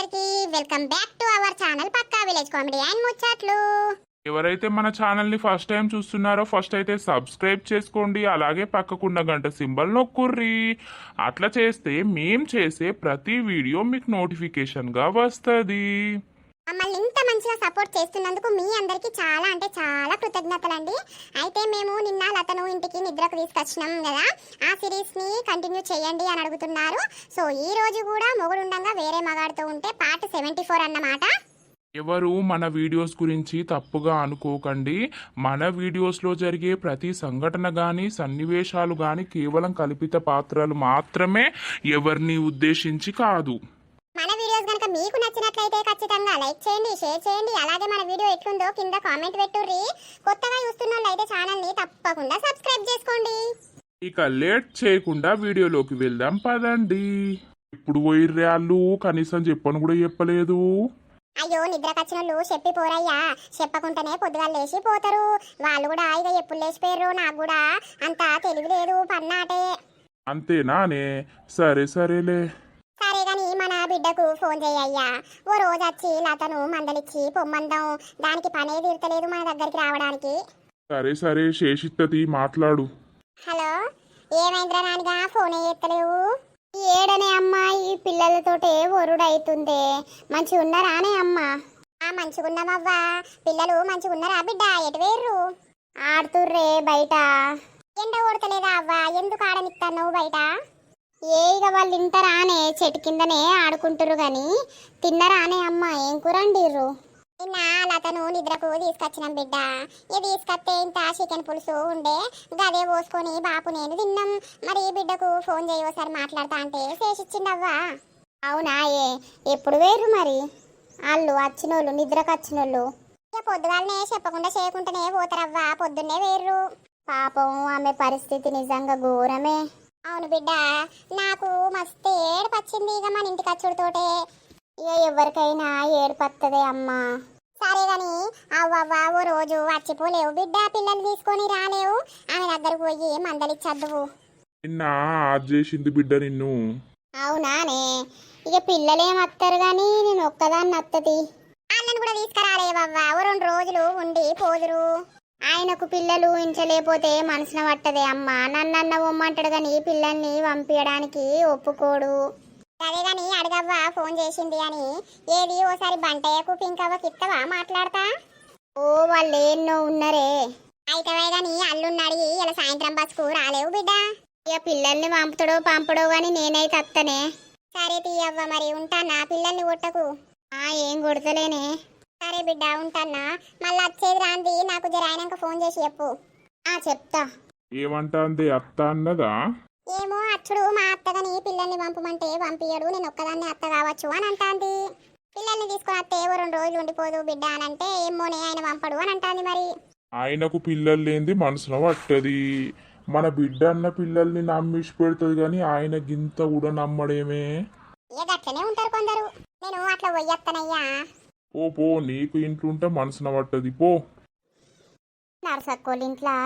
అందరికీ welcome back to our channel Pakka village comedy and ముచ్చట్లు. ఎవరైతే మన ఛానల్ని ఫస్ట్ టైం చూస్తున్నారో ఫస్ట్ అయితే సబ్స్క్రైబ్ చేసుకోండి అలాగే పక్కకున్న గంట సింబల్ నొక్కుర్రి. అట్లా చేస్తే మేం చేసే ప్రతి వీడియో మీకు నోటిఫికేషన్గా వస్తుంది. మమ్మల్ని ఇంత మంచిగా సపోర్ట్ చేస్తున్నందుకు మీ అందరికీ చాలా అంటే చాలా కృతజ్ఞతలండి. అయితే మేము నిన్న లతను ఇంటికి నిద్రకు తీసుకొచ్చినాం కదా. ఆ సిరీస్ని కంటిన్యూ చేయండి అని అడుగుతున్నారు. సో ఈ రోజు కూడా మొగుడుండంగా వేరే మగాడుతూ ఉంటే పార్ట్ సెవెంటీ ఫోర్ అన్నమాట. ఎవరు మన వీడియోస్ గురించి తప్పుగా అనుకోకండి. మన వీడియోస్లో జరిగే ప్రతి సంఘటన కానీ సన్నివేశాలు కానీ కేవలం కల్పిత పాత్రలు మాత్రమే ఎవరిని ఉద్దేశించి కాదు. మీకు నచ్చినట్లయితే ఖచ్చితంగా లైక్ చేయండి షేర్ చేయండి. అలాగే మన వీడియో ఎట్లుందో కింద కామెంట్ పెట్టుర్రి. కొత్తగా చూస్తున్న అయితే ఛానల్ని తప్పకుండా సబ్స్క్రైబ్ చేసుకోండి. ఇక లేట్ చేయకుండా వీడియోలోకి వెళ్దాం పదండి. ఇప్పుడు పోయిర్రే వాళ్ళు కనీసం చెప్పను కూడా చెప్పలేదు. అయ్యో నిద్రకొచ్చిన చెప్పి పోరయ్యా చెప్పకుండానే పొద్దుగాలు లేచి పోతారు. వాళ్ళు కూడా ఇక ఎప్పుడు లేచిపోయారు నాకు కూడా అంత తెలివి లేదు పన్నాటే. అంతేనానే సరే సరేలే. సరే గాని మన బిడ్డకు ఫోన్ చేయయ్యా ఓ రోజు వచ్చి లతను మందలిచ్చి పొమ్మందాం దానికి పనే తీరతలేదు మన దగ్గరికి రావడానికి. సరే సరే శేషిత్తది మాట్లాడు. హలో ఏమైందిరా నానిగా ఫోన్ ఎత్తలేవు? ఏడనే అమ్మా ఈ పిల్లలతోటే ఒరుడైతుందే. మంచిగా ఉన్నారానే అమ్మా? ఆ మంచిగున్నామవ్వా. పిల్లలు మంచిగున్నారా బిడ్డ? ఎటు వేర్రు ఆడుతుర్రే బయట. ఎండ కొడతలేదా అవ్వా? ఎందుకు ఆడనిస్తాను బయట? ఏ ఇక వాళ్ళు ఇంటరానే చెట్టు కిందనే ఆడుకుంటురు గాని? తిన్నరానే అమ్మ ఏం కూరండిర్రు? నిన్న లతను నిద్రకు తీసుకొచ్చినాం బిడ్డ. ఇది తీసుకొస్తే ఇంత చికెన్ పులుసు ఉండే గదే పోసుకొని బాపు నేను తిన్నాం. మరి ఈ బిడ్డకు ఫోన్ చేయి ఒకసారి మాట్లాడతా అంటే చేసిచ్చిండవ్వా అవునా ఏ ఎప్పుడు వేరు మరి? వాళ్ళు వచ్చినోళ్ళు నిద్రకు వచ్చినోళ్ళు. ఇక పొద్దుగాలనే చెప్పకుండా చేయకుండానే పోతారవ్వా పొద్దున్నే వేర్రు పాపం ఆమె పరిస్థితి నిజంగా ఘోరమే. అవును బిడ్డ నాకు మస్తు ఏడుపు వచ్చింది ఇక మన ఇంటికి వచ్చుడుతోటే ఇక ఎవరికైనా ఏడుపత్తదే అమ్మా. సరే గాని అవ్వవ్వ ఓ రోజు వచ్చిపోలేవు బిడ్డ పిల్లలు తీసుకొని రాలేవు. ఆమె దగ్గరకు పోయి మందలిచ్చద్దువు నిన్న ఆజ్ చేసింది బిడ్డ నిన్ను. అవునానే ఇక పిల్లలేమత్తారు గాని నేను ఒక్కదాన్ని అత్తది. వాళ్ళని కూడా తీసుకురాలేవవ్వ ఓ రెండు రోజులు ఉండి పోదురు. ఆయనకు పిల్లలు ఉంచలేకపోతే మనసున పట్టదే అమ్మ. నన్నన్న ఉమ్మంటాడు కానీ పిల్లల్ని పంపించడానికి ఒప్పుకోడు. అదే అడగవ్వ ఫోన్ చేసింది అని. ఏది ఓసారి బంటయ్యకు పింకవ్వ కిత్తవా మాట్లాడతా? ఓ వాళ్ళు ఎన్నో ఉన్నరే. అయితే గాని అల్లున్నాడు ఇలా సాయంత్రం బస్కు రాలేవు బిడ్డ. ఇక పిల్లల్ని పంపుతాడో పంపడో గాని నేనైతే అత్తనే. సరే తీయవ్వ మరి ఉంటా నా పిల్లల్ని కొట్టకు. ఆ ఏం కొడతలేనే. సరే బిడ్డ ఉంటానా మళ్ళీ వచ్చేది రాంది నాకు జర అయినాక ఫోన్ చేసి చెప్పు. ఆ చెప్తా. ఏమంటాంది అత్త అన్నదా? ఏమో అచ్చుడు మా అత్తగని పిల్లల్ని పంపమంటే పంపియడు నేను ఒక్కదాన్ని అత్త కావచ్చు అని అంటాంది. పిల్లల్ని తీసుకుని అత్తే ఓ రెండు రోజులు ఉండిపోదు బిడ్డ అని అంటే ఏమోనే ఆయన పంపడు అని అంటాంది మరి. ఆయనకు పిల్లలు లేనిది మనసున పట్టది. మన బిడ్డ అన్న పిల్లల్ని నమ్మిసి పెడుతుంది కానీ ఆయన గింత కూడా నమ్మడేమే. ఇక గట్లనే ఉంటారు కొందరు. నేను అట్లా పోయత్తనయ్యా ఓ పో నీకు ఇంట్లుంటే మనసున పట్టది పో. నరసక్కోళ్ళ ఇంట్లో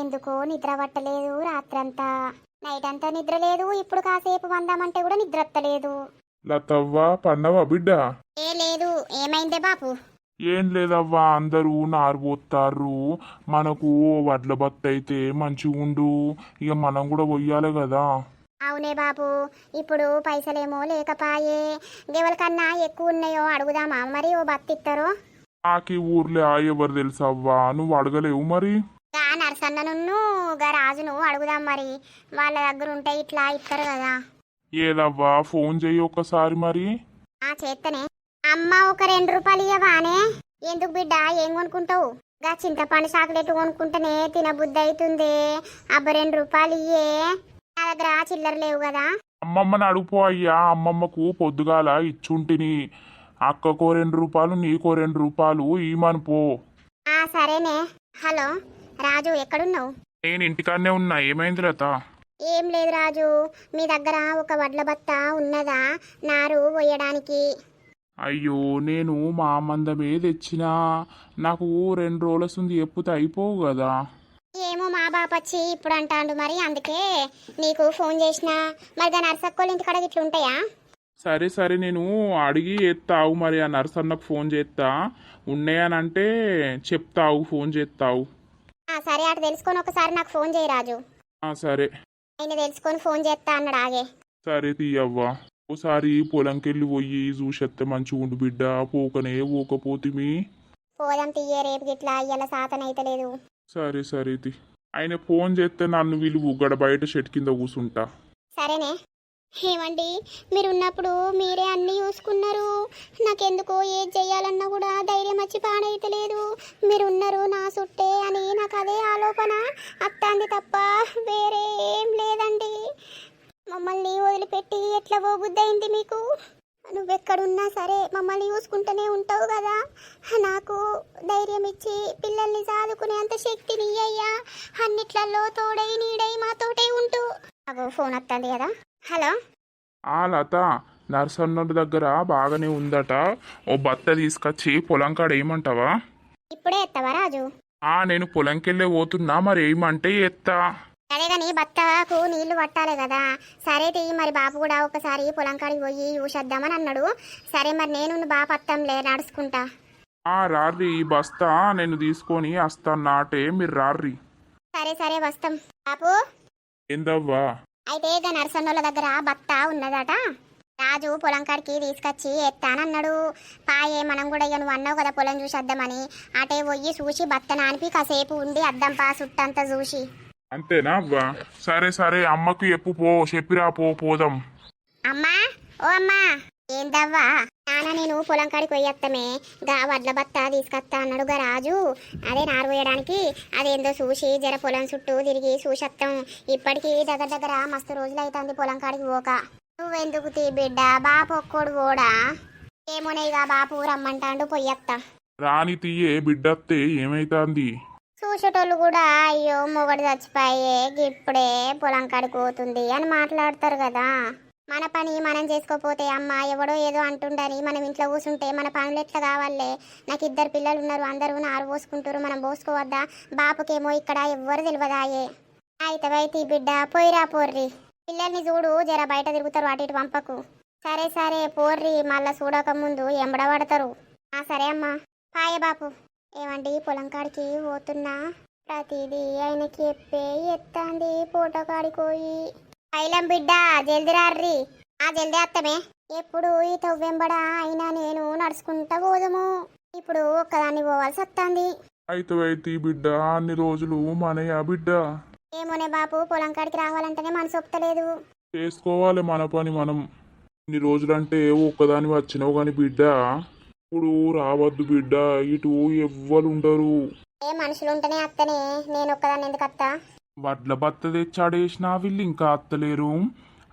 ఎందుకో నిద్ర పట్టలేదు రాత్రంతా. నైట్ అంతా నిద్ర లేదు ఇప్పుడు కాసేపు వందామంటే కూడా నిద్ర వత్తలేదు లతవ్వ పన్నవా బిడ్డ? ఏ లేదు ఏమైందే బాపు? ఏం లేదవ్వా అందరూ నారు పోతారు మనకు వడ్ల బత్త అయితే మంచిగా ఉండు ఇక మనం కూడా పొయ్యాలి కదా. అవునే బాబు ఇప్పుడు పైసలేమో లేకపాయే. కన్నా ఎక్కువ ఉన్నాయో అడుగుదామా మరి ఓ బతిస్తారు నాకు ఈ ఊర్లో ఎవరు తెలుసవ్వా? నువ్వు అడగలేవు మరి? గా నరసన్నను గా రాజును అడుగుదాం మరి. వాళ్ళ దగ్గర ఉంటే ఇట్లా ఇస్తారు కదా ఏదవ్వా ఫోన్ చెయ్యి ఒక్కసారి మరి. ఆ చేత్తనే. అమ్మ ఒక రెండు రూపాయలు ఇవ్వవానే ఎందుకు బిడ్డ ఏం కొనుక్కుంటావు? గా చింతపండు చాక్లెట్ కొనుక్కుంటేనే తినబుద్ధి అవుతుంది అబ్బ రెండు రూపాయలు ఇయ్యే. నా దగ్గర చిల్లర లేవు కదా. అమ్మమ్మని అడుగుపో అయ్యా అమ్మమ్మకు పొద్దుగాల ఇచ్చుంటిని. అక్కకో రెండు రూపాయలు నీకో రెండు రూపాయలు ఈమని పో. ఆ సరేనే. హలో రాజు ఎక్కడున్నావు? నేను ఇంటికాడనే ఉన్నా ఏమైంది లత? ఏం లేదు రాజు మీ దగ్గర ఒక వడ్ల బత్త ఉన్నదా? నారు పోయడానికి అయ్యో నేను మా మందమే తెచ్చినా. నాకు రెండు రోజుల సుంది ఎప్పుతే అయిపోవు కదా. ఏమో మా బాపచ్చి ఇప్పుడు అంటాండు మరి అందుకే నీకు ఫోన్ చేసిన. మరి దాని అరసక్కోళ్ళ ఇంటికాడ ఇట్లా ఉంటాయా? సరే సరే నేను అడిగి ఎత్తావు మరి ఆ నర్సన్నకు ఫోన్ చేస్తా ఉన్నాయనంటే చెప్తావు ఫోన్ చేస్తావు ఆ, సరే అటు తెలుసుకొని ఒకసారి నాకు ఫోన్ చేయి రాజు. ఆ, సరే. ఆయన తెలుసుకొని ఫోన్ చేస్తా అన్నాడు ఆగే. సరే తీయవ్వా. ఓసారి పొలంకెళ్ళి పోయి చూసేస్తే మంచిగా ఉండు బిడ్డ పోకనే పోకపోతిమి. పోదాం తీయే రేపు గిట్లా ఇయ్యాల సాతన అయితే లేదు సరే సరే ఇది ఆయన ఫోన్ చేస్తే నన్ను విలువు గడ బయట షెట్ కింద కూసుంటా. సరేనే. ఏమండి మీరు ఉన్నప్పుడు మీరే అన్నీ చూసుకున్నారు. నాకెందుకో ఏది చేయాలన్నా కూడా ధైర్యం వచ్చి పాడైతలేదు. మీరు ఉన్నారు నా సుట్టే అని నాకు అదే ఆలోపన. అత్తాంది తప్ప వేరే ఏం లేదండి. మమ్మల్ని వదిలిపెట్టి ఎట్లా పోబుద్దయింది మీకు? నువ్వెక్కడున్నా సరే మమ్మల్ని చూసుకుంటూనే ఉంటావు కదా. నాకు ధైర్యం ఇచ్చి పిల్లల్ని చదువుకునేంత శక్తిని అయ్యా అన్నిట్లలో తోడై నీడై మాతోటే ఉంటూ. నాకు ఫోన్ వస్తుంది కదా. హలో. ఆ లత నర్సన్న దగ్గర బాగానే ఉందట. ఓ బత్త తీసుకొచ్చి పొలం కాడ ఏమంటావా? ఇప్పుడే ఎత్తవా రాజు? ఆ నేను పొలంకెళ్ళే పోతున్నా మరి ఏమంటే ఎత్తా. అదే కానీ బత్తకు నీళ్ళు పట్టాలి కదా. సరే తీ మరి బాపు కూడా ఒకసారి పొలం కాడికి పోయి చూసేద్దామని అన్నాడు. సరే మరి నేను బాపు అత్తంలే నడుచుకుంటా. ఆ రార్రి ఈ బస్తా నేను తీసుకొని వస్తాను నాటే మీరు రార్రి. సరే సరే వస్తాం. బాపు ఏందవ్వా? అయితే ఇక నరసన్నోళ్ళ దగ్గర బత్త ఉన్నదట. రాజు పొలం కాడికి తీసుకొచ్చి ఎత్తానన్నాడు. పాయే మనం కూడా ఇక నువ్వు అన్నావు కదా పొలం చూసి వద్దామని అటే పోయి చూసి బత్త నానిపి కాసేపు ఉండి అద్దం పా సుట్టంతా చూసి. అంతేనా అవ్వా సరే సరే అమ్మకు ఎప్పు పో చెప్పిరా పో పోదాం. అమ్మా ఓ అమ్మా. ఏందవ్వా? నాన్న నేను పొలం కాడికి పోయేత్తమే. గా వడ్ల బత్త తీసుకొస్తా అన్నాడు గా రాజు. అదే నారు పోయడానికి అదేందో చూసి జర పొలం చుట్టూ తిరిగి చూసత్తాం. ఇప్పటికీ దగ్గర దగ్గర మస్తు రోజులు అవుతుంది పొలం కాడికి పోక. నువ్వెందుకు తీ బిడ్డ? బాపు ఒక్కోడు కూడా ఏమోనేగా బాపు రమ్మంటాండు పొయ్యత్తా రాని తీయే బిడ్డత్తే ఏమైతాంది? చూసేటోళ్ళు కూడా అయ్యో మొగడు చచ్చిపోయే ఇప్పుడే పొలం కాడికి పోతుంది అని మాట్లాడతారు కదా. మన పని మనం చేసుకోపోతే అమ్మ ఎవడో ఏదో అంటుండని మనం ఇంట్లో కూర్చుంటే మన పనులు ఎట్లా కావాలే? నాకు ఇద్దరు పిల్లలు ఉన్నారు అందరూ నారు పోసుకుంటారు మనం పోసుకోవద్దా? బాపుకేమో ఇక్కడ ఎవ్వరు తెలియదాయే అయితే అయితే ఈ బిడ్డ పోయిరా పోర్రి. పిల్లల్ని చూడు జర బయట తిరుగుతారు అటు ఇటు పంపకు. సరే సరే పోర్రి మళ్ళా చూడక ముందు ఎంబడబడతారు. ఆ సరే అమ్మా. పాయ బాపు. ఏమండి పొలం కాడికి పోతున్నా? ప్రతిదీ ఆయనకి చెప్పే ఎత్తాంది ఫోటో కాడికి పోయి. పైలం బిడ్డ జల్ది రార్రి. ఆ జల్ది అత్తమే. ఎప్పుడు ఈ తవ్వెంబడ అయినా నేను నడుచుకుంటా పోదము. ఇప్పుడు ఒక్కదాన్ని పోవాల్సి వస్తుంది. అయితే అయితే బిడ్డ అన్ని రోజులు మనయా బిడ్డ? ఏమోనే బాపు పొలం కాడికి రావాలంటేనే మనసు ఒప్పుతలేదు. చేసుకోవాలి మన పని మనం. ఇన్ని రోజులంటే ఒక్కదాని వచ్చినావు కానీ బిడ్డ? ఇప్పుడు రావద్దు బిడ్డ ఇటు ఎవ్వరు ఉండరు ఏ మనుషులు ఉంటేనే అత్తనే నేను ఒక్కదాన్ని ఎందుకు అత్తా వడ్ల బత్త తెచ్చాడేసినా వీళ్ళు ఇంకా అత్తలేరు.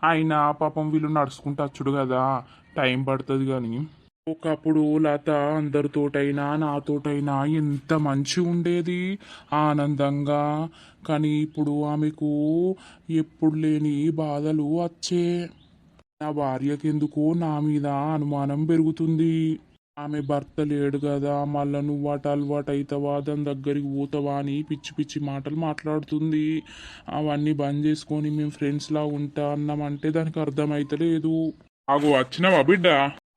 అయినా పాపం వీళ్ళు నడుచుకుంటూ వచ్చుడు కదా టైం పడుతుంది కానీ ఒకప్పుడు లత అందరితోటైనా నాతోటైనా ఎంత మంచి ఉండేది ఆనందంగా. కానీ ఇప్పుడు ఆమెకు ఎప్పుడు లేని బాధలు వచ్చే. నా భార్యకెందుకో నా మీద అనుమానం పెరుగుతుంది. ఆమె భర్త లేడు కదా మళ్ళా నువ్వు అటు అలవాటు అవుతావా దాని దగ్గరికి పోతావా అని పిచ్చి పిచ్చి మాటలు మాట్లాడుతుంది. అవన్నీ బంద్ చేసుకొని మేము ఫ్రెండ్స్లా ఉంటా అన్నామంటే దానికి అర్థమైతలేదు. ఆగు వచ్చినావా బిడ్డ?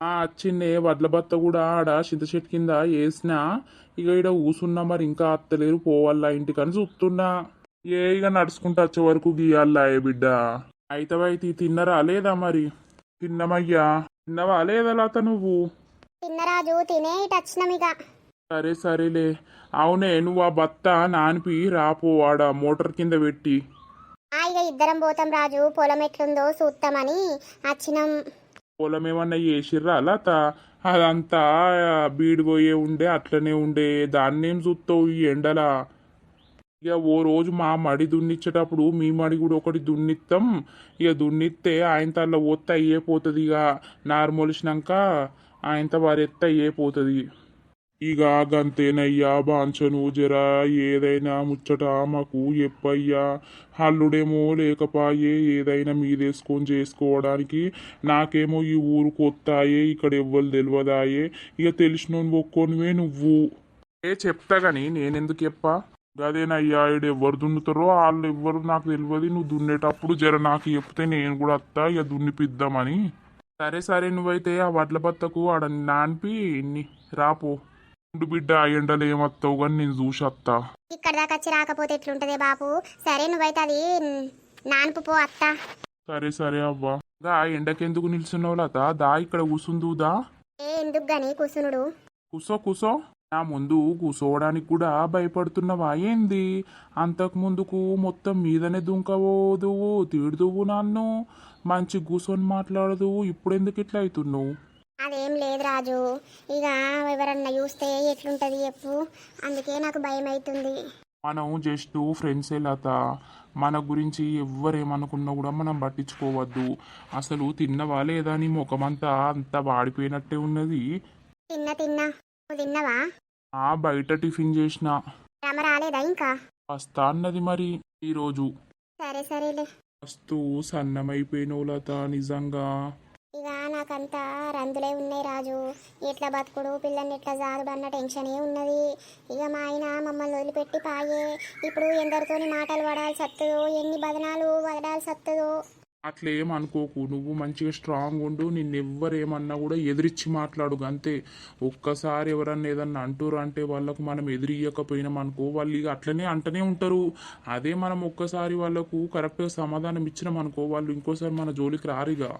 ఆ వచ్చిండే వడ్ల భర్త కూడా ఆడ చింత చెట్టు కింద వేసిన ఇక ఈడ కూసున్నా మరి ఇంకా అత్తలేరు పోవాలా ఇంటికని చూస్తున్నా. ఏ ఇక నడుచుకుంటూ వచ్చే వరకు గీయాలా ఏ బిడ్డ? అయితే తిన్నరా లేదా మరి? తిన్నమయ్యా. తిన్నవా లేదా లత నువ్వు? తిన్నరాజు తినే ఇటు వచ్చినాం ఇక సరే సరేలే. అవునే నువ్వు ఆ బత్త నానిపి రాపో ఆడ మోటార్ కింద పెట్టి. ఆ ఇక ఇద్దరం పోతాం రాజు. పొలం ఎట్లుందో చూస్తామని వచ్చినాం పొలం ఏమన్నా చేసిర్రా లత? అదంతా బీడి పోయే ఉండే అట్లనే ఉండే. దాన్నేం చూస్తావు ఈ ఎండలా? ఇక ఓ రోజు మా మడి దున్నిచ్చేటప్పుడు మీ మడి కూడా ఒకటి దున్నిస్తాం ఇక దున్నిస్తే ఆయన తల్ల ఒత్త అయ్యే పోతుంది ఇక నార్మల్సినాక ఆయంత వారెత్త అయ్యే పోతుంది? ఇక గంతేనయ్యా బాంచను జరా ఏదైనా ముచ్చట మాకు ఎప్పయ్యా? హల్లుడేమో లేకపాయే ఏదైనా మీదేసుకొని చేసుకోవడానికి నాకేమో ఈ ఊరు కొత్తాయే ఇక్కడ ఎవ్వరు తెలియదాయే ఇక తెలిసిన ఒక్కొనివే నువ్వు. ఏ చెప్తా గాని నేనెందుకు చెప్పా? గదేనయ్యా ఈడు ఎవరు దున్నుతారో వాళ్ళు ఎవ్వరు నాకు తెలియదు నువ్వు దున్నేటప్పుడు జర నాకు చెప్తే నేను కూడా అత్తా ఇక దున్నిపిద్దామని. సరే సరే నువ్వైతే ఆ వడ్ల బత్తకు ఆడ నాన్పి రాపో. ఉండు బిడ్డ ఆ ఎండలు ఏమత్తావు కానీ నేను చూసత్తా. ఇక్కడ దాకా వచ్చి రాకపోతే ఎట్లుంటదే బాపు? సరే నువ్వైతే అది నానుపు పో అత్త. సరే సరే అవ్వా. గా ఎండకెందుకు నిల్చున్నావు లత దా ఇక్కడ కూసుందుదా ఏ ఎందుకు గాని కుసునుడు? కూసో కూసో. నా ముందు కూసోవడానికి కూడా భయపడుతున్నావా? ఏంది? అంతకు ముందుకు మొత్తం మీదనే దుంకవోదువు తిడుదువు నన్ను. మంచి కూసొని మాట్లాడదు. ఇప్పుడు ఎందుకు ఇట్లా అవుతున్నావు? అదేం లేదు రాజు. ఇక ఎవరన్నా చూస్తే ఎట్లుంటది చెప్పు. అందుకే నాకు భయం అవుతుంది మనం జస్ట్ ఫ్రెండ్సే లత. మన గురించి ఎవ్వరేమనుకున్నా కూడా మనం పట్టించుకోవద్దు. అసలు తిన్నవా లేదా నీ ముఖమంతా? అంతా వాడిపోయినట్టే ఉన్నది. తిన్నా తిన్నా. నువ్వు తిన్నావా? ఆ బయట టిఫిన్ చేసిన. రమ రాలేదా ఇంకా? వస్తా అన్నది మరి ఈరోజు. సరే సరేలే. వస్తూ సన్నమైపోయినవు లత నిజంగా. ఇక నాకంతా రందులే ఉన్నాయి రాజు. ఎట్లా బతుకుడు పిల్లల్ని ఎట్లా జారుడు అన్న టెన్షనే ఉన్నది. ఇక మా ఆయన మమ్మల్ని వదిలిపెట్టి పాయే. ఇప్పుడు ఎందరితోని మాటలు పడాల్సి వస్తుందో ఎన్ని బదనాలు వదడాల్సి వస్తుందో అట్లేం అనుకోకు. నువ్వు మంచిగా స్ట్రాంగ్ ఉండు నిన్నెవ్వరేమన్నా కూడా ఎదిరించి మాట్లాడు అంతే. ఒక్కసారి ఎవరన్నా ఏదన్నా అంటురు అంటే వాళ్ళకు మనం ఎదిరియకపోయినాం అనుకో వాళ్ళు ఇక అట్లనే అంటనే ఉంటారు. అదే మనం ఒక్కసారి వాళ్ళకు కరెక్ట్గా సమాధానం ఇచ్చినాం అనుకో వాళ్ళు ఇంకోసారి మన జోలికి రారిగా.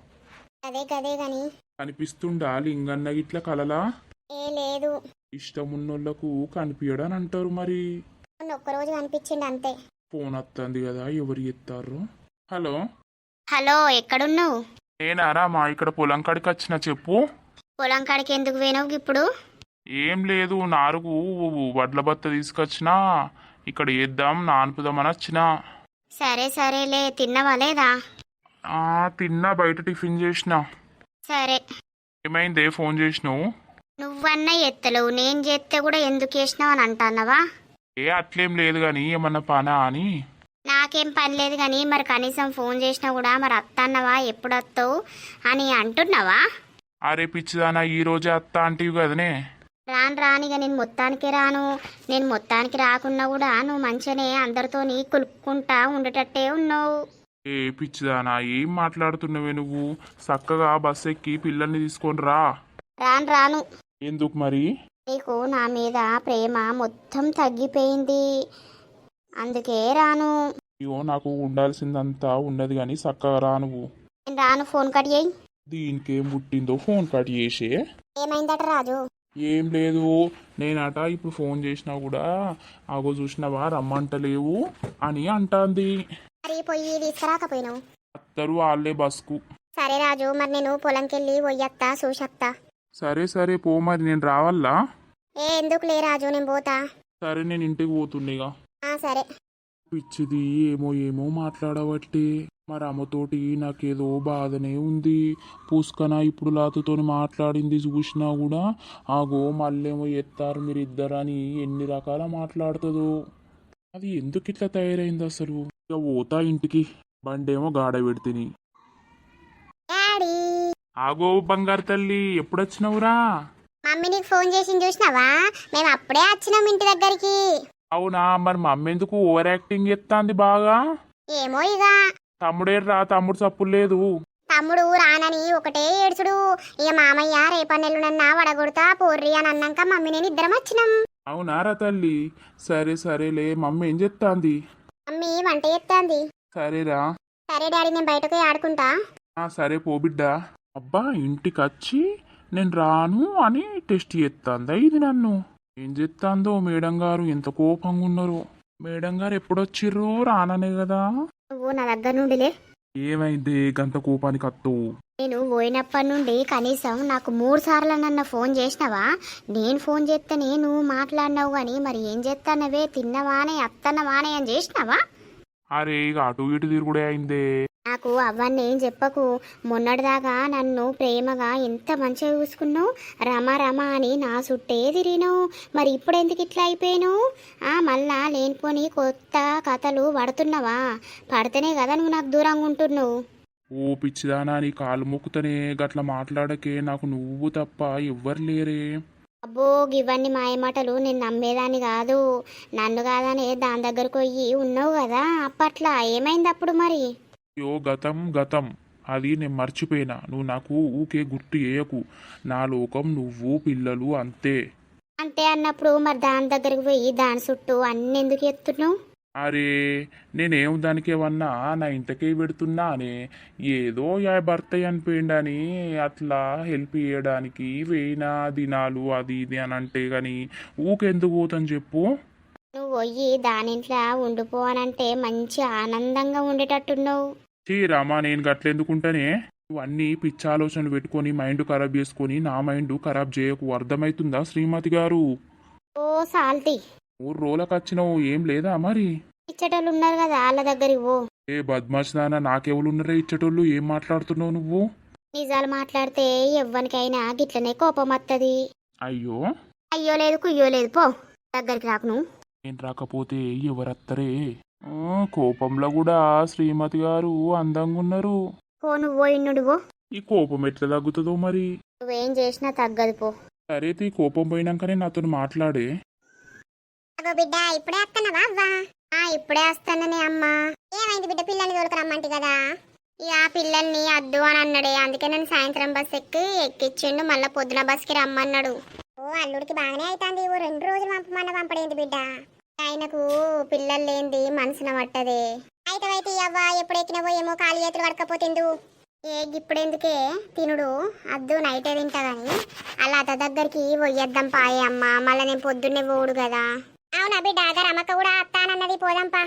అదే కదే గాని. కనిపిస్తుండా లింగన్న ఇట్లా కలలా? ఏ లేదు. ఇష్టం ఉన్నోళ్ళకు కనిపించడని అంటారు మరి. ఒక్కరోజు కనిపించిండు అంతే. ఫోన్ వస్తుంది కదా ఎవరు ఎత్తారు హలో? హలో ఎక్కడున్నావు? నేనారా మా ఇక్కడ పొలం కాడికి వచ్చిన చెప్పు. పొలం కాడికి ఎందుకు పోయినావు ఇప్పుడు? ఏం లేదు నారుగు వడ్ల బత్త తీసుకొచ్చినా ఇక్కడ వేద్దాం నానుపుదామని వచ్చిన. సరే సరేలే తిన్నవా లేదా? ఆ, తిన్నా బయట టిఫిన్ చేసిన. సరే. ఏమైందే ఫోన్ చేసినావు? నువ్వన్నా ఎత్తలేవు నేను చేస్తే కూడా ఎందుకు వేసినావు అని అంటున్నావా? ఏ అట్లేం లేదు కానీ ఏమన్నా పనా అని. నాకేం పని లేదు కానీ మరి కనీసం ఫోన్ చేసినా కూడా మరి అత్తన్నవా ఎప్పుడు వస్తావు అని అంటున్నావా? అరే పిచ్చిదానా ఈ రోజే అత్త అంటివి కదనే. రాను రానిగా నేను మొత్తానికి రాను. నేను మొత్తానికి రాకున్నా కూడా నువ్వు మంచిగానే అందరితోని కులుక్కుంటా ఉండేటట్టే ఉన్నావు. ఏ పిచ్చిదానా ఏం మాట్లాడుతున్నావే నువ్వు? చక్కగా బస్ ఎక్కి పిల్లల్ని తీసుకొని రా. రాను రాను. ఎందుకు మరి? నీకు నా మీద ప్రేమ మొత్తం తగ్గిపోయింది. అందుకే రాను. అయ్యో నాకు ఉండాల్సిందంతా ఉన్నది కానీ చక్కగా రా నువ్వు. నేను రాను ఫోన్ కట్ చేయి. దీనికేం పుట్టిందో ఫోన్ కట్ చేసే. ఏమైందట రాజు? ఏం లేదు నేనట ఇప్పుడు ఫోన్ చేసినా కూడా ఆగో చూసినావా రమ్మంటలేవు అని అంటాంది. మరి పొయ్యి తీసుకురాకపోయినావు? అత్తరు వాళ్ళే బస్కు. సరే రాజు మరి నేను పొలంకి వెళ్ళి పోయత్తా చూసత్తా. సరే సరే పో మరి నేను రావాలా ఏ ఎందుకు లే రాజు నేను పోతా. సరే నేను ఇంటికి పోతుండేగా ఆ సరే. పిచ్చిది ఏమో ఏమో మాట్లాడబట్టి మరి అమ్మతోటి నాకేదో బాధనే ఉంది. పూసుకన ఇప్పుడు లాతతోని మాట్లాడింది చూసినా కూడా ఆగో మళ్ళేమో ఎత్తారు మీరు ఇద్దరని ఎన్ని రకాల మాట్లాడుతుందో. అది ఎందుకు ఇట్లా తయారైంది అసలు? ఇక పోతా ఇంటికి. బండేమో గాడ పెడితిని. ఆగో బంగారు తల్లి ఎప్పుడొచ్చినావురా? మమ్మీ నీకు ఫోన్ చేసి చూసినావా? మేము అప్పుడే వచ్చినాం ఇంటి దగ్గరికి. అవునా? మరి మా అమ్మ ఎందుకు ఓవర్ యాక్టింగ్ ఎత్తాంది బాగా? ఏమో ఇక తమ్ముడేర్రా తమ్ముడు చప్పుడు లేదు. తమ్ముడు రానని ఒకటే ఏడ్చుడు. ఇక మామయ్య రేపన్నెల్లునన్నా వడగొడతా పోర్రి అని అన్నాక మమ్మీ నేను ఇద్దరం వచ్చినాం. అవునారా తల్లి? సరే సరేలే. మమ్మీ ఏం చెప్తాంది మమ్మీ వంట చేస్తాంది సరేరా. సరే డాడీ నేను బయటకు ఆడుకుంటా. ఆ సరే పో బిడ్డ. అబ్బా ఇంటికి వచ్చి నేను రాను అని టెస్ట్ చేస్తాందా ఇది నన్ను? ఏం చెప్తాందో మేడం గారు? ఎంత కోపంగా ఉన్నారు మేడం గారు ఎప్పుడొచ్చిర్రు రాననే కదా నువ్వు నా దగ్గర నుండిలే. ఏమైంది? గంత కోపానికి అత్తవు నేను పోయినప్పటి నుండి కనీసం నాకు మూడు సార్లు నన్న ఫోన్ చేసినావా? నేను ఫోన్ చేస్తేనే నువ్వు మాట్లాడినావు కానీ మరి ఏం చేస్తానవే తిన్నవానే అత్తన్నవానే అని చేసినావా? అరే ఇక అటు ఇటు తిరుగుడే అయిందే. నాకు అవన్నీ ఏం చెప్పకు. మొన్నటిదాకా నన్ను ప్రేమగా ఎంత మంచిగా చూసుకున్నావు. రమ రమ అని నా చుట్టే తిరిగినావు. మరి ఇప్పుడు ఎందుకు ఇట్లా అయిపోయినావు? ఆ మళ్ళా లేనిపోని కొత్త కథలు పడుతున్నావా? పడితేనే కదా నువ్వు నాకు దూరంగా ఉంటున్నావు. ఓ పిచ్చిదానా నీ కాలు మొక్కుతనే. గట్ల మాట్లాడకే నాకు నువ్వు తప్ప ఎవ్వరు లేరే. అబ్బో ఇవన్నీ మాయమాటలు నేను నమ్మేదాన్ని కాదు. నన్ను కాదనే దాని దగ్గరకు పోయి ఉన్నావు కదా. అప్పట్లా ఏమైంది అప్పుడు మరి? యో గతం గతం. అది నేను మర్చిపోయినా. నువ్వు నాకు ఊకే గుర్తు చేయకు. నా లోకం నువ్వు పిల్లలు అంతే. అంటే అన్నప్పుడు మరి దాని దగ్గరికి పోయి దాని చుట్టూ అన్ని ఎందుకు ఎత్తున్నావు? అరే నేనేం దానికి ఏమన్నా నా ఇంతకే పెడుతున్నానే. ఏదో యా భర్త చనిపోయిండని అట్లా హెల్ప్ చేయడానికి వేయినా దినాలు అది ఇది అని అంటే కానీ ఊకెందుకు పోతాను చెప్పు. నువ్వు పోయి దాని ఇంట్లో ఉండిపోవానంటే మంచి ఆనందంగా ఉండేటట్టున్నావు. చీ రామా నేను గట్లెందుకుంటానే ఇవన్నీ పిచ్చి ఆలోచనలు పెట్టుకొని మైండ్ ఖరాబ్ చేసుకొని నా మైండ్ ఖరాబ్ చేయకు. అర్థమవుతుందా శ్రీమతి గారు? ఓ సాల్తీ. మూడు రోజులకు వచ్చినావు ఏం లేదా మరి? ఇచ్చేటోళ్ళు ఉన్నారు కదా వాళ్ళ దగ్గరికి పో. ఏ బద్మాష్ నాన్న నాకెవరు ఉన్నారే ఇచ్చేటోళ్ళు? ఏం మాట్లాడుతున్నావు నువ్వు? నిజాలు మాట్లాడితే ఎవ్వనికైనా గిట్లనే కోపం వస్తుంది అయ్యో. అయ్యో లేదు కుయ్యో లేదు పో. దగ్గరికి రాకు నువ్వు. నేను రాకపోతే ఎవరత్తరే? కోపంలో కూడా శ్రీమతి గారు అందంగా ఉన్నారు. పో నువ్వు పో. ఈ కోపం ఎట్లా తగ్గుతుందో మరి? నువ్వేం చేసినా తగ్గదు పో. సరే ఈ కోపం పోయినాకనే నాతో మాట్లాడే. అగో బిడ్డ ఇప్పుడే వస్తున్నావా అవ్వా. ఆ ఇప్పుడే వస్తానని అమ్మా. ఏమైంది బిడ్డ పిల్లల్ని తోలుకురమ్మంటి కదా? ఇక ఆ పిల్లల్ని అద్దు అని అన్నాడే. అందుకే నేను సాయంత్రం బస్ ఎక్కి ఎక్కిచ్చిండు మళ్ళీ పొద్దున బస్కి రమ్మన్నాడు. ఓ అల్లుడికి బాగానే అవుతుంది ఓ రెండు రోజులు పంపమన్న పంపడేంది బిడ్డ. ఆయనకు పిల్లలు లేనిది మనసున పట్టదే. అయితే అయితే అవ్వ ఎప్పుడు ఎక్కినవో ఏమో కాలు చేతులు పడకపోతిందు ఏ ఇప్పుడెందుకే? తినుడు. అద్దు నైటే తింటా గాని. అలా అత దగ్గరికి పోయేద్దాం పాయే అమ్మ. మళ్ళీ నేను పొద్దున్నే పోడు కదా అవునా బిడ్డ గారు అమ్మక్క కూడా అత్తానన్నది పోదాంపా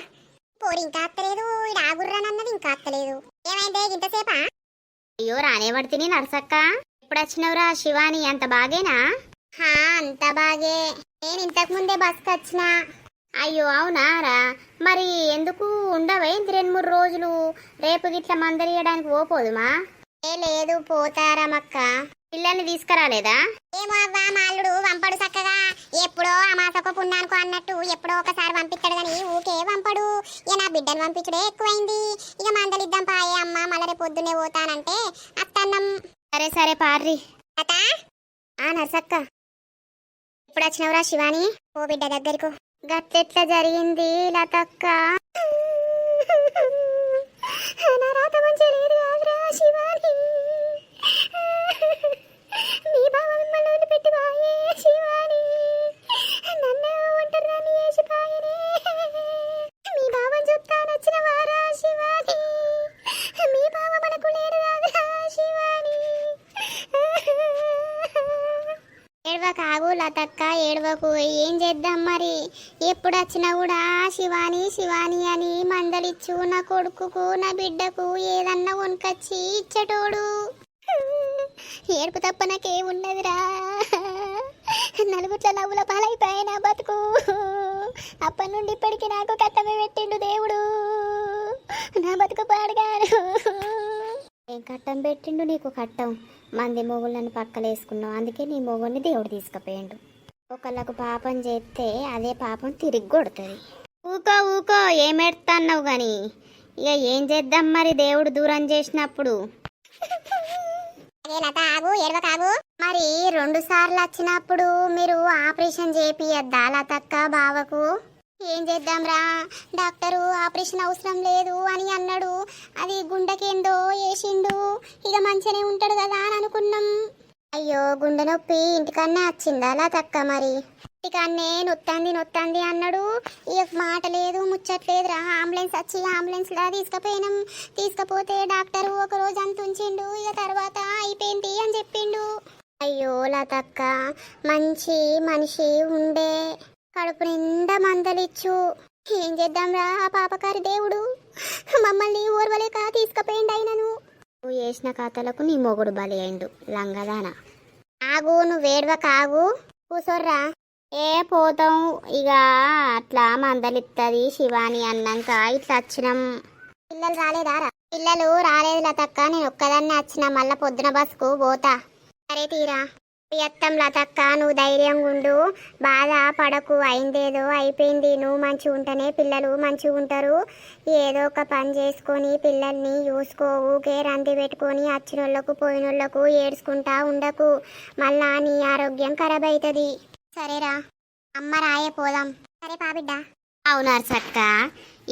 పోరు ఇంకా అత్తలేదు ఇడు ఆగుర్రానన్నది ఇంకా అత్తలేదు. ఏమైందే ఇంతసేపా? అయ్యో రానేవాడు తిని నరసక్క. ఎప్పుడు వచ్చినవురా శివాని? అంత బాగేనా? హా అంత బాగే. నేను ఇంతకు ముందే బస్కి వచ్చిన అయ్యో అవునా రా? మరి ఎందుకు ఉండవేంది రెండు మూడు రోజులు? రేపు గిట్ల మందలియడానికి పోపోదుమా? ఏ లేదు పోతారమక్క పిల్లల్ని తీసుకురాలేదా? ఏమో అవ్వా మాల్లుడు పంపడు చక్కగా. ఎప్పుడో అమాసకు పుణ్యానికి అన్నట్టు ఎప్పుడో ఒకసారి పంపిస్తాడు కానీ ఊకే పంపడు ఇక నా బిడ్డను పంపించడే ఎక్కువైంది. ఇక మందలిద్దాం పాయే అమ్మ మళ్ళీ రేపు పొద్దున్నే పోతానంటే అత్తన్నం. సరే సరే పార్రి. అత ఆ నర్సక్క. ఇప్పుడు వచ్చినవురా శివాని? ఓ బిడ్డ దగ్గరకు గట్టెట్లా జరిగింది లతక్క. నా రాత మంచి లేదు కాదురా శివాని మీ బావ మిమ్మల్ని పెట్టుకోయే శివాని నన్ను ఒంటరిదాన్ని చేసిపోయి వచ్చినా కూడా శివాని శివాని అని మందలిచ్చు నా కొడుకుకు నా బిడ్డకు ఏదన్నా కొనుకొచ్చి ఇచ్చటోడు. ఏడుపు తప్ప నాకేమున్నదిరా నలుగుట్ల నవ్వుల పాలైపోయినా బతుకు. అప్పటి నుండి ఇప్పటికి నాకు కట్టమే పెట్టిండు దేవుడు. నా బతుకు పాడగాను ఏం కట్టం పెట్టిండు నీకు కట్టం? మంది మొగుళ్ళని పక్కలేసుకున్నావు. అందుకే నీ మొగుడిని దేవుడు తీసుకుపోయిండు. ఒకళ్ళకు పాపం చేస్తే అదే పాపం తిరిగి కొడుతుంది. ఊకో ఊకో ఏమెడతాన్నావు గాని? ఇక ఏం చేద్దాం మరి దేవుడు దూరం చేసినప్పుడు? ఆగు ఎడవకాగు మరి రెండు సార్లు వచ్చినప్పుడు మీరు ఆపరేషన్ చేపియద్దా లతక్క బావకు? ఏం చేద్దాంరా డాక్టరు ఆపరేషన్ అవసరం లేదు అని అన్నాడు. అది గుండెకేందో వేసిండు ఇక మంచిగానే ఉంటాడు కదా అని అనుకున్నాం. అయ్యో గుండె నొప్పి ఇంటికన్నా వచ్చిందా? లతక్క మరి. ఇంటికన్నే నొత్తంది నొత్తంది అన్నాడు. ఇక మాట లేదు ముచ్చట్లేదురా అంబులెన్స్ వచ్చి అంబులెన్స్ లా తీసుకుపోయినాం. తీసుకపోతే డాక్టర్ ఒక రోజు అంత ఉంచిండు ఇక తర్వాత అయిపోయింది అని చెప్పిండు. అయ్యో లతక్క మంచి మనిషి ఉండే. కడుపు నిండా మందలిచ్చు. ఏం చేద్దాంరా ఆ పాపకారి దేవుడు? మమ్మల్ని ఓర్వలేక తీసుకుపోయిండు అయినను నువ్వు చేసిన కథలకు నీ మొగుడు బలి అయిండు లంగదాన. ఆగు నువ్వు వేడవ కాగు కూసోర్రా. ఏ పోతాం? ఇక అట్లా మందలిత్తది శివాని అన్నాక. ఇట్లా వచ్చినాం పిల్లలు రాలేదారా పిల్లలు రాలేదు లతక్క. నేను ఒక్కదాన్ని వచ్చిన మళ్ళా పొద్దున బస్కు పోతా. సరే తీరా. ఎత్తం లతక్క నువ్వు ధైర్యంగా ఉండు. బాధ పడకు. అయిందేదో అయిపోయింది. నువ్వు మంచిగా ఉంటేనే పిల్లలు మంచిగా ఉంటారు. ఏదో ఒక పని చేసుకొని పిల్లల్ని చూసుకో ఊకే రంది పెట్టుకొని వచ్చినోళ్ళకు పోయినోళ్ళకు ఏడ్చుకుంటా ఉండకు. మళ్ళా నీ ఆరోగ్యం ఖరాబ్ అవుతుంది సరేరా. అమ్మ రాయే పోదాం. సరే పాబిడ్డ అవునారు సక్క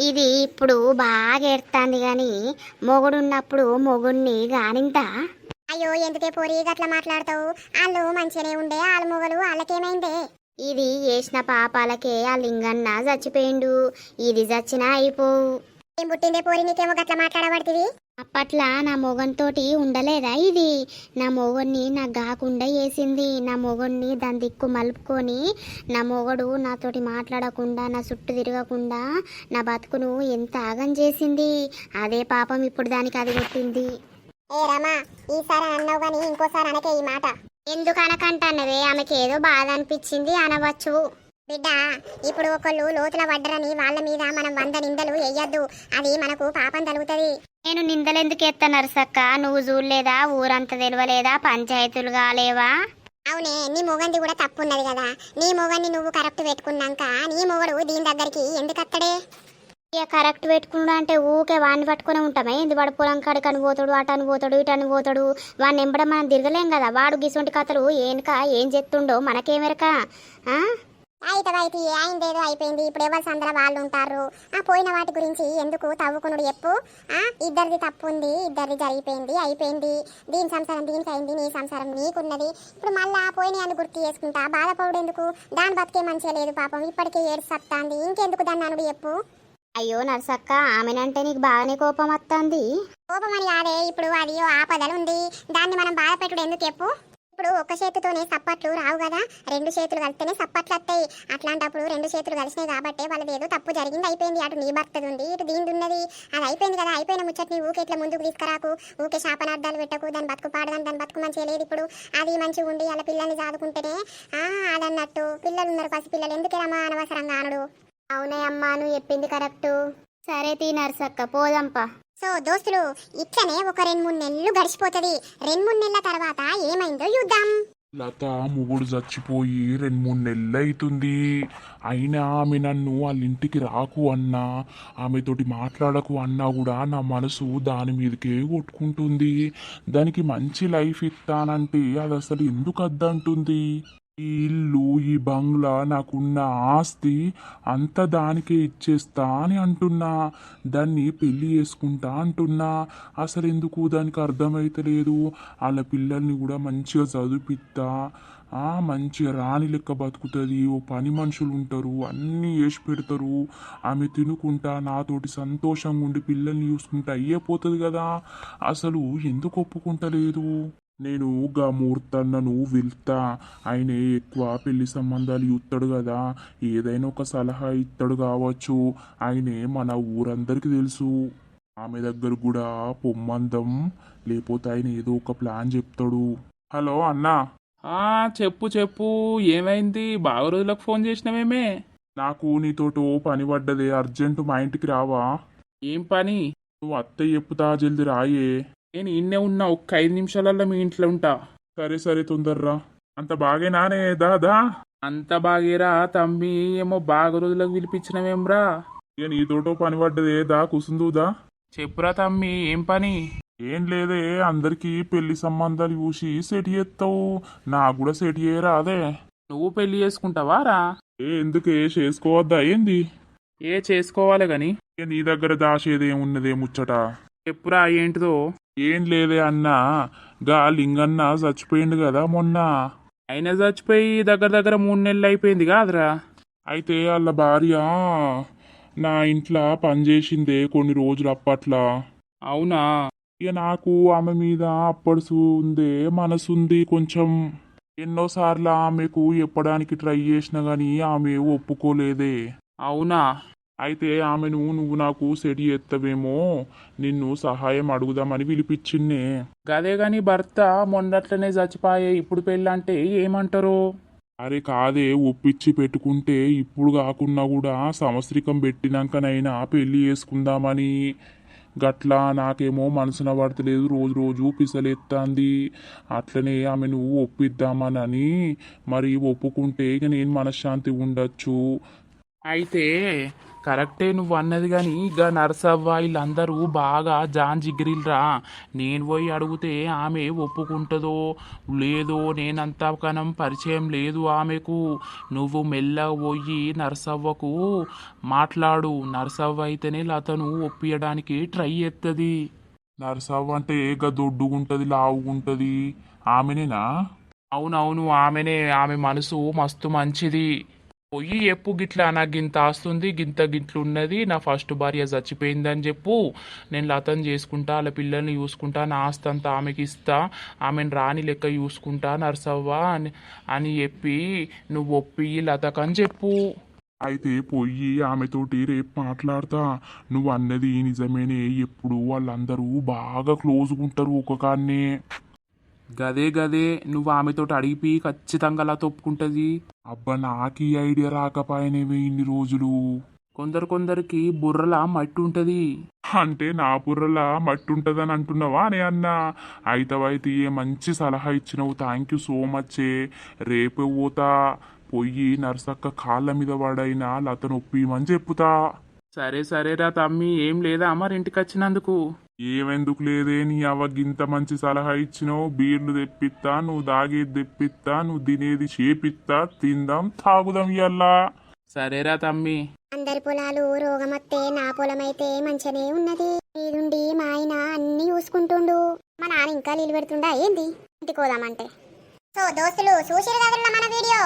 ఇది ఇప్పుడు బాగా ఎడుతుంది కానీ మొగుడున్నప్పుడు మొగుడిని గానిందా? అయ్యో ఎందుకే పోరి గట్లా మాట్లాడతావు? వాళ్ళు మంచిగానే ఉండే వాళ్ళ మొగలు వాళ్ళకేమైందే ఇది చేసిన పాపాలకే ఆ లింగన్న చచ్చిపోయిండు. ఇది చచ్చినా అయిపోవు. ఏం పుట్టిందే పోరి? నీకేమో గట్లా మాట్లాడబడుతుంది అప్పట్లా నా మొగన్తోటి ఉండలేదా ఇది? నా మొగన్ని నాకు గాకుండా వేసింది నా మొగన్ని దాని దిక్కు మలుపుకొని నా మొగడు నాతోటి మాట్లాడకుండా నా చుట్టూ తిరగకుండా నా బతుకును ఎంత ఆగం చేసింది. అదే పాపం ఇప్పుడు దానికి అది కొట్టింది. ఏ రమా ఈసారి అన్నావు కానీ ఇంకోసారి అనకే ఈ మాట. ఎందుకు ఆమెకి ఏదో బాధ అనిపించింది అనవచ్చు. బిడ్డ ఇప్పుడు ఒకళ్ళు లోతుల పడ్డరని వాళ్ళ మీద మనం వంద నిందలు వేయద్దు అది మనకు పాపం తలుగుతుంది నేను నిందలు ఎందుకు ఎత్తన్నారు సక్క నువ్వు చూడలేదా? ఊరంతా తెలియలేదా పంచాయతీలు కాలేవా? అవునే నీ మొగంది కూడా తప్పు ఉన్నది కదా. నీ మొగన్ని నువ్వు కరెక్ట్ పెట్టుకున్నాక నీ మొగడు దీని దగ్గరికి ఎందుకు అత్తడే ఇక కరెక్ట్ పెట్టుకున్నాడు అంటే ఊకే వాడిని పట్టుకునే ఉంటామే. ఏంది వాడు పొలం కాడికి అని పోతాడు అటు అని పోతాడు ఇటు అని పోతాడు. వాడిని ఎంబడం మనం తిరగలేం కదా. వాడు గిసుంటి కథలు ఏనుక ఏం చెప్తుండో మనకేమెరక అయితే అయితే అయిందేదో అయిపోయింది. ఇప్పుడు ఎవరి సందర వాళ్ళు ఉంటారు? ఆ పోయిన వాటి గురించి ఎందుకు తవ్వుకునుడు చెప్పు? ఆ? ఇద్దరిది తప్పు ఉంది ఇద్దరిది జరిగిపోయింది అయిపోయింది. దీని సంసారం దీనికి అయింది నీ సంసారం నీకున్నది. ఇప్పుడు మళ్ళా పోయిన అని గుర్తు చేసుకుంటా. బాధపడు ఎందుకు? దాని బతికే మంచిగా లేదు పాపం. ఇప్పటికే ఏడు సత్తాంది ఇంకెందుకు దాన్ని అనుడు చెప్పు? అయ్యో నర్సక్క ఆమెనంటే నీకు బాగానే కోపం వస్తుంది కోపం అని కాదే ఇప్పుడు అది ఓ ఆపదలు ఉంది. దాన్ని మనం బాధ పెట్టుడు ఎందుకు చెప్పు? ఇప్పుడు ఒక చేతితోనే సప్పట్లు రావు కదా. రెండు చేతులు కలిస్తేనే సప్పట్లు వస్తాయి అట్లాంటప్పుడు రెండు చేతులు కలిసినాయి కాబట్టి వాళ్ళది ఏదో తప్పు జరిగింది అయిపోయింది. అటు నీ భర్తది ఉంది ఇటు దీనిది ఉన్నది. అది అయిపోయింది కదా అయిపోయిన ముచ్చట్ని ఊకే ఇట్లా ముందుకు తీసుకురాకు. ఊకే శాపనార్థాలు పెట్టకు దాని బతుకు పాడదాం దాని బతుకు మంచిగా లేదు ఇప్పుడు. అది మంచిగా ఉండి అలా పిల్లల్ని చదువుకుంటేనే ఆ అదన్నట్టు. పిల్లలు ఉన్నారు పసి పిల్లలు ఎందుకు రమ్మా అనవసరంగా అనడు అవునే అమ్మా నువ్వు చెప్పింది కరెక్టు. సరే తీ నర్సక్క పోదంపా. సో దోస్తులు ఇట్లనే ఒక రెండు మూడు నెలలు గడిచిపోతుంది. రెండు మూడు నెలల తర్వాత ఏమైందో చూద్దాం. లత మొగుడు చచ్చిపోయి రెండు మూడు నెలలు అవుతుంది అయినా ఆమె నన్ను వాళ్ళ ఇంటికి రాకు అన్నా ఆమెతోటి మాట్లాడకు అన్నా కూడా నా మనసు దాని మీదకే కొట్టుకుంటుంది. దానికి మంచి లైఫ్ ఇస్తానంటే అది అసలు ఎందుకు అద్దంటుంది ఈ ఇల్లు ఈ బంగ్లా నాకున్న ఆస్తి అంత దానికే ఇచ్చేస్తా అని అంటున్నా. దాన్ని పెళ్ళి చేసుకుంటా అంటున్నా. అసలు ఎందుకు దానికి అర్థమైతలేదు. వాళ్ళ పిల్లల్ని కూడా మంచిగా చదివిపిస్తా. ఆ మంచిగా రాణి లెక్క బతుకుతుంది. ఓ పని మనుషులు ఉంటారు అన్నీ వేసి పెడతారు. ఆమె తినుకుంటా నాతోటి సంతోషంగా ఉండి పిల్లల్ని చూసుకుంటా అయ్యేపోతుంది కదా. అసలు ఎందుకు ఒప్పుకుంటలేదు? నేను గా మూర్తన్నను వెళ్తా ఆయన ఎక్కువ పెళ్ళి సంబంధాలు ఇస్తాడు కదా ఏదైనా ఒక సలహా ఇస్తాడు కావచ్చు ఆయనే మన ఊరందరికీ తెలుసు. ఆమె దగ్గర కూడా పొమ్మందం. లేకపోతే ఆయన ఏదో ఒక ప్లాన్ చెప్తాడు. హలో అన్నా. ఆ చెప్పు చెప్పు. ఏమైంది? బాగా రోజులకు ఫోన్ చేసినావేమే? నాకు నీతోటి పని పడ్డదే. అర్జెంట్ మా ఇంటికి రావా? ఏం పని? నువ్వు అత్త చెప్పుతా జల్ది రాయే. నేను ఇన్నే ఉన్నా ఒక్క ఐదు నిమిషాలలో మీ ఇంట్లో ఉంటా. సరే సరే తొందర్రా. అంత బాగేనానే దాదా? అంత బాగేరా తమ్మి. ఏమో బాగా రోజులకు పిలిపించినవేమ్రా ఇక నీతోటో పని పడ్డదే దా కుసుందుదా చెప్పురా తమ్మి. ఏం పని? ఏం లేదే అందరికి పెళ్ళి సంబంధాలు చూసి సెట్ చేస్తావు నాకు కూడా సెట్ చేయరా అదే నువ్వు పెళ్ళి చేసుకుంటావా రా? ఏ ఎందుకే? చేసుకోవద్దా ఏంది? ఏ చేసుకోవాలి గాని. నీ దగ్గర దాచేదేమున్నదే ముచ్చట. చెప్పురా ఏంటిదో? ఏం లేదే అన్నా. గా లింగన్న చచ్చిపోయిండు కదా మొన్న. అయినా చచ్చిపోయి దగ్గర దగ్గర మూడు నెలలు అయిపోయింది కాదురా. అయితే వాళ్ళ భార్య నా ఇంట్లో పనిచేసిందే కొన్ని రోజులు అప్పట్లా. అవునా? ఇక నాకు ఆమె మీద అప్పడుసు ఉందే మనసుంది కొంచెం. ఎన్నోసార్లు ఆమెకు చెప్పడానికి ట్రై చేసినా గానీ ఆమె ఒప్పుకోలేదే. అవునా? అయితే ఆమెను నువ్వు నాకు సెట్ చేస్తావేమో నిన్ను సహాయం అడుగుదామని పిలిపించిందే. గదే గాని భర్త మొన్నట్లనే చచ్చిపోయే ఇప్పుడు పెళ్ళి అంటే ఏమంటారు? అరే కాదే ఒప్పించి పెట్టుకుంటే ఇప్పుడు కాకున్నా కూడా సంవత్సరికం పెట్టినాకనైనా పెళ్ళి చేసుకుందామని. గట్లా నాకేమో మనసున పడతలేదు రోజు రోజు పిసలెత్తాంది. అట్లనే ఆమెను ఒప్పిద్దామనని. మరి ఒప్పుకుంటే ఇక నేను మనశ్శాంతి ఉండొచ్చు. అయితే కరెక్టే నువ్వు అన్నది కానీ ఇక నర్సవ్వ వీళ్ళందరూ బాగా జాన్ జిగిరిల్రా నేను పోయి అడిగితే ఆమె ఒప్పుకుంటుందో లేదో నేనంతా కనం పరిచయం లేదు ఆమెకు. నువ్వు మెల్లగా పోయి నర్సవ్వకు మాట్లాడు. నర్సవ్వ అయితేనే లతను ఒప్పియడానికి ట్రై ఎత్తది నర్సవ్వ అంటే ఏగ దొడ్డుగుంటది లావుగుంటది. ఆమెనేనా? అవునవును ఆమెనే. ఆమె మనసు మస్తు మంచిది. పొయ్యి ఎప్పు గిట్లా నాకు గింత ఆస్తుంది గింత గిట్లు ఉన్నది నా ఫస్ట్ భార్య చచ్చిపోయిందని చెప్పు. నేను లతను చేసుకుంటా వాళ్ళ పిల్లల్ని చూసుకుంటా నా ఆస్తి అంతా ఆమెకి ఇస్తా ఆమెను రాని లెక్క చూసుకుంటా నర్సవ్వ అని అని చెప్పి నువ్వు ఒప్పి లతకని చెప్పు. అయితే పొయ్యి ఆమెతోటి రేపు మాట్లాడతా. నువ్వు అన్నది నిజమేనే ఎప్పుడు వాళ్ళందరూ బాగా క్లోజ్గా ఉంటారు ఒక కాన్నే. గదే గదే నువ్వు ఆమెతోటి అడిగిపి ఖచ్చితంగా అలా ఒప్పుకుంటుంది అబ్బా నాకు ఈ ఐడియా రాకపోయినవి ఇన్ని రోజులు. కొందరు కొందరికి బుర్రల మట్టి ఉంటుంది అంటే నా బుర్రలా మట్టి ఉంటుందని అంటున్నావా అని అన్నా. అయితవైతే ఏ మంచి సలహా ఇచ్చినావు. థ్యాంక్ యూ సో మచ్ రేపు పోతా. పొయ్యి నర్సక్క కాళ్ళ మీద పడైనా లత నొప్పిమని చెప్పుతా సరే సరేరా తమ్మి ఏం లేదా మరి ఇంటికి వచ్చినందుకు ఏమెందుకు లేదే నీ అవ్వగింత మంచి సలహా ఇచ్చినావు. బీర్లు తెప్పిత్తా నువ్వు దాగేది తెప్పిత్తా నువ్వు తినేది చేపిత్తా తిందాం తాగుదాం ఇయ్యల్లా సరేరా తమ్మి. అందరి పొలాలు రోగమత్తే నా పొలమైతే మంచిగానే ఉన్నది. మీదుండి మా ఆయన అన్ని చూసుకుంటుండు. మా నాన్న ఇంకా నీళ్ళు పెడుతుండా ఏంది? ఇంటికి పోదామంటే. సో దోస్తులు చూసిరు కదల్లా మన వీడియో?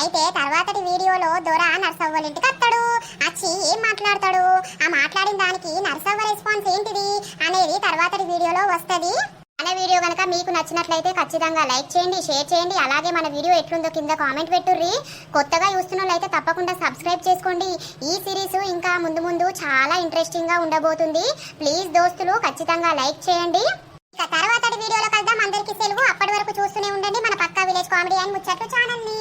అయితే తర్వాతటి వీడియోలో దొర నర్సవ్వల ఇంటికి వస్తాడు. వచ్చి ఏం మాట్లాడతాడు? ఆ మాట్లాడిన దానికి నర్సవ్వ రెస్పాన్స్ ఏంటిది అనేది తర్వాతటి వీడియోలో వస్తుంది. మన వీడియో కనుక మీకు నచ్చినట్లయితే ఖచ్చితంగా లైక్ చేయండి షేర్ చేయండి. అలాగే మన వీడియో ఎట్లుందో కింద కామెంట్ పెట్టుర్రి. కొత్తగా చూస్తున్న వాళ్ళైతే తప్పకుండా సబ్స్క్రైబ్ చేసుకోండి. ఈ సిరీస్ ఇంకా ముందు ముందు చాలా ఇంట్రెస్టింగ్గా ఉండబోతుంది. ప్లీజ్ దోస్తులు ఖచ్చితంగా లైక్ చేయండి. ఇక తర్వాత వీడియోలో కలుద్దాం. అందరికీ సెలవు. అప్పటి వరకు చూస్తూనే ఉండండి. మన పక్కా విలేజ్ కామెడీ అండ్ ముచ్చట్లు ఛానల్ని.